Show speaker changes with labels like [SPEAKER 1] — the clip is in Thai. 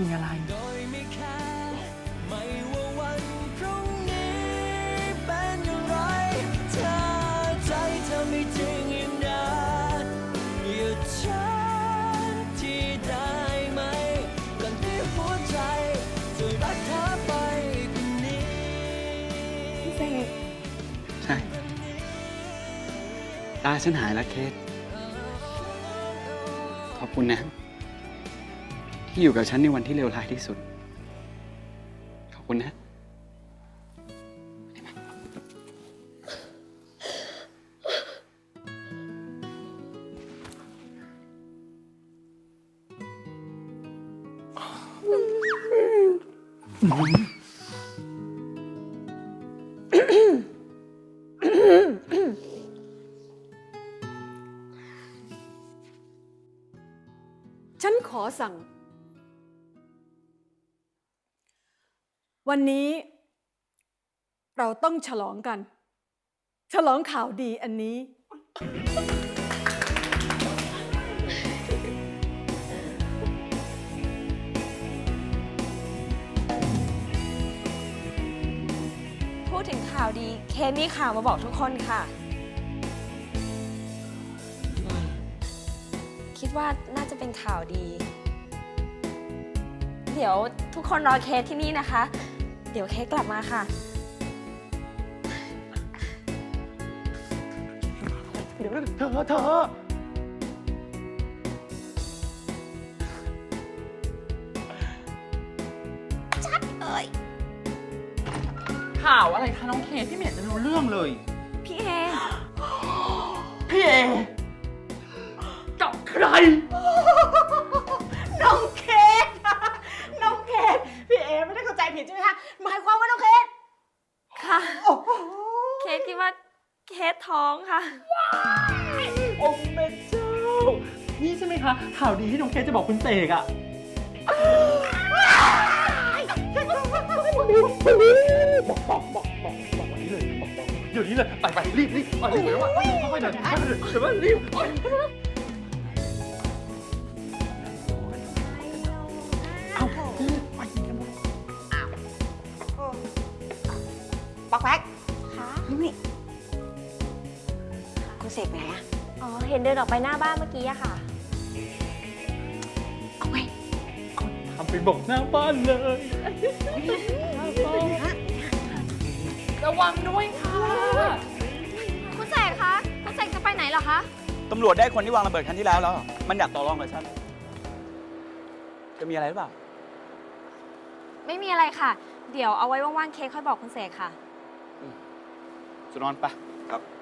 [SPEAKER 1] มีอะไร ใช่ ตาฉันหายแล้วเคสขอบคุณนะ ที่อยู่กับฉันในวันที่เลวร้ายที่สุด ขอบคุณนะ
[SPEAKER 2] ฉันขอสั่ง วันนี้เราต้องฉลองกัน ฉลองข่าวดีอันนี้
[SPEAKER 3] พูดถึงข่าวดีเคสมีข่าวมาบอกทุกคนค่ะ คิดว่าน่าจะเป็นข่าวดี เดี๋ยวทุกคนรอเคสที่นี่นะคะ ดี๋ยวเคสกลับมาค่ะ
[SPEAKER 4] เดี๋ยวเธอเธอข่าวอะไรคะน้องเคที่ไม่เห็นจะรู้เรื่องเลย
[SPEAKER 3] พี่เอ
[SPEAKER 4] พี่เอกับใคร
[SPEAKER 5] หมคะหมายความว่าน้องเคส
[SPEAKER 3] ค่ะเคสคิดว่าเคสท้องค่ะ
[SPEAKER 4] โอ้แม่เจ้า นี่ใช่ไหมคะ ข่าวดีที่น้องเคจะบอกคุณเสกอะบอกบอกบอกบอกบอกวันนี้เลยบอกบอกเดี๋ยวนี้เลย ไปไปรีบรีบไปรีบไปว่าค่อยๆเดินค่อยๆเดินเดี๋ยวว่ารีบ
[SPEAKER 5] ปักแป๊ก
[SPEAKER 3] คะ
[SPEAKER 5] นี่คุณเสกไหนอะ
[SPEAKER 3] อ๋อ เห็นเดินออกไปหน้าบ้านเมื่อกี้อะค่ะ
[SPEAKER 5] เอาไง
[SPEAKER 4] ทำเป็นบอกหน้าบ้านเลย ระวังด้วยค่ะ
[SPEAKER 3] คุณแสกคะ คุณแสกจะไปไหนเหรอคะ
[SPEAKER 1] ตำรวจได้คนที่วางระเบิดครั้งที่แล้วแล้ว มันอยากต่อรองกับฉัน จะมีอะไรหรือเปล่า
[SPEAKER 3] ไม่มีอะไรค่ะ เดี๋ยวเอาไว้ว่างๆ เคสค่อยบอกคุณเสกค่ะ
[SPEAKER 1] สุนอนไปครับ